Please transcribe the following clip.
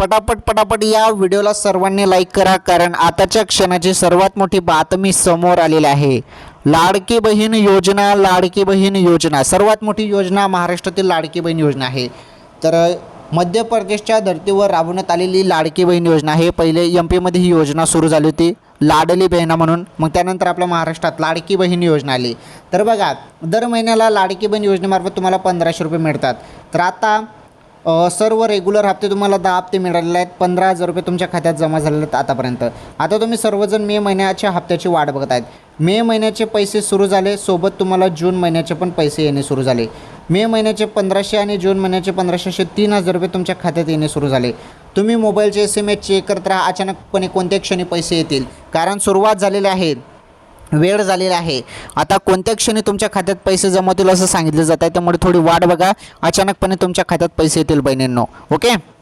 पटापट पटापट या व्हिडिओला सर्वांनी लाईक करा कारण आताच्या क्षणाची सर्वात मोठी बातमी समोर आलेली आहे. लाडकी बहीण योजना लाडकी बहीण योजना. सर्वात मोठी योजना महाराष्ट्रातील लाडकी बहीण योजना आहे. तर मध्य प्रदेशच्या धर्तीवर राबवण्यात आलेली लाडकी बहीण योजना आहे. पहिले एम पीमध्ये ही योजना सुरू झाली होती. लाडली बहिणा म्हणून. मग त्यानंतर आपल्या महाराष्ट्रात लाडकी बहीण योजना आली. तर बघा दर महिन्याला लाडकी बहीण योजनेमार्फत तुम्हाला पंधराशे रुपये मिळतात. तर आता सर्व रेग्युलर हप्ते तुम्हाला दहा हप्ते मिळालेले आहेत. पंधरा हजार रुपये तुमच्या खात्यात जमा झालेले आहेत आतापर्यंत. आता तुम्ही सर्वजण मे महिन्याच्या हप्त्याची वाट बघत आहेत. मे महिन्याचे पैसे सुरू झाले सोबत तुम्हाला जून महिन्याचे पण पैसे येणे सुरू झाले. मे महिन्याचे पंधराशे आणि जून महिन्याचे पंधराशे असे तीन हजार रुपये तुमच्या खात्यात येणे सुरू झाले. तुम्ही मोबाईलचे एस एम एस चेक करत राहा. अचानकपणे कोणत्या क्षणी पैसे येतील. कारण सुरुवात झालेली आहे. वेळ झालेला आहे. आता कोणत्या क्षणी तुमच्या खात्यात पैसे जमवतील असं सांगितलं जात आहे त्यामुळे थोडी वाट बघा. अचानकपणे तुमच्या खात्यात पैसे येतील बहिणींनो. ओके?